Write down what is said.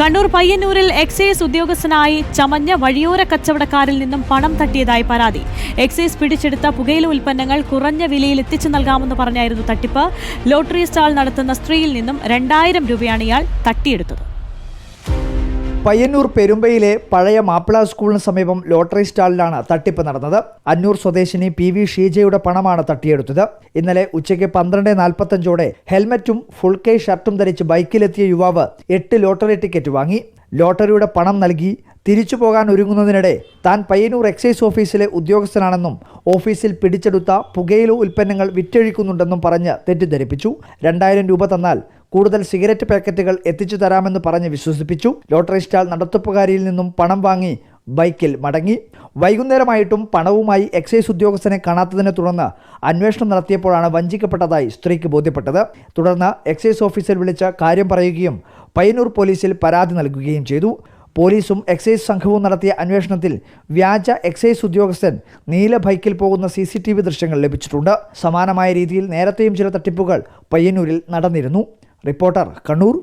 കണ്ണൂർ പയ്യന്നൂരിൽ എക്സൈസ് ഉദ്യോഗസ്ഥനായി ചമഞ്ഞ വഴിയോര കച്ചവടക്കാരിൽ നിന്നും പണം തട്ടിയതായി പരാതി. എക്സൈസ് പിടിച്ചെടുത്ത പുകയില ഉൽപ്പന്നങ്ങൾ കുറഞ്ഞ വിലയിൽ എത്തിച്ചു നൽകാമെന്ന് പറഞ്ഞായിരുന്നു തട്ടിപ്പ്. ലോട്ടറി സ്റ്റാൾ നടത്തുന്ന സ്ത്രീയിൽ നിന്നും രണ്ടായിരം രൂപയാണ് ഇയാൾ തട്ടിയെടുത്തത്. പയ്യന്നൂർ പെരുമ്പയിലെ പഴയ മാപ്പിള സ്കൂളിന് സമീപം ലോട്ടറി സ്റ്റാളിലാണ് തട്ടിപ്പ് നടന്നത്. അന്നൂർ സ്വദേശിനി പി വി ഷീജയുടെ പണമാണ് തട്ടിയെടുത്തത്. ഇന്നലെ ഉച്ചയ്ക്ക് പന്ത്രണ്ട് നാൽപ്പത്തഞ്ചോടെ ഹെൽമറ്റും ഫുൾ കൈ ഷർട്ടും ധരിച്ച് ബൈക്കിലെത്തിയ യുവാവ് എട്ട് ലോട്ടറി ടിക്കറ്റ് വാങ്ങി. ലോട്ടറിയുടെ പണം നൽകി തിരിച്ചു പോകാൻ ഒരുങ്ങുന്നതിനിടെ താൻ പയ്യന്നൂർ എക്സൈസ് ഓഫീസിലെ ഉദ്യോഗസ്ഥനാണെന്നും ഓഫീസിൽ പിടിച്ചെടുത്ത പുകയില ഉൽപ്പന്നങ്ങൾ വിറ്റഴിക്കുന്നുണ്ടെന്നും പറഞ്ഞ് തെറ്റിദ്ധരിപ്പിച്ചു. രണ്ടായിരം രൂപ തന്നാൽ കൂടുതൽ സിഗരറ്റ് പാക്കറ്റുകൾ എത്തിച്ചു തരാമെന്ന് പറഞ്ഞ് വിശ്വസിപ്പിച്ചു. ലോട്ടറി സ്റ്റാൾ നടത്തിപ്പുകാരിയിൽ നിന്നും പണം വാങ്ങി ബൈക്കിൽ മടങ്ങി. വൈകുന്നേരമായിട്ടും പണവുമായി എക്സൈസ് ഉദ്യോഗസ്ഥനെ കാണാത്തതിനെ തുടർന്ന് അന്വേഷണം നടത്തിയപ്പോഴാണ് വഞ്ചിക്കപ്പെട്ടതായി സ്ത്രീക്ക് ബോധ്യപ്പെട്ടത്. തുടർന്ന് എക്സൈസ് ഓഫീസിൽ വിളിച്ച് കാര്യം പറയുകയും പയ്യന്നൂർ പോലീസിൽ പരാതി നൽകുകയും ചെയ്തു. പോലീസും എക്സൈസ് സംഘവും നടത്തിയ അന്വേഷണത്തിൽ വ്യാജ എക്സൈസ് ഉദ്യോഗസ്ഥൻ നീല ബൈക്കിൽ പോകുന്ന സി സി ടി വി ദൃശ്യങ്ങൾ ലഭിച്ചിട്ടുണ്ട്. സമാനമായ രീതിയിൽ നേരത്തെയും ചില തട്ടിപ്പുകൾ പയ്യന്നൂരിൽ നടന്നിരുന്നു. റിപ്പോർട്ടർ കണ്ണൂർ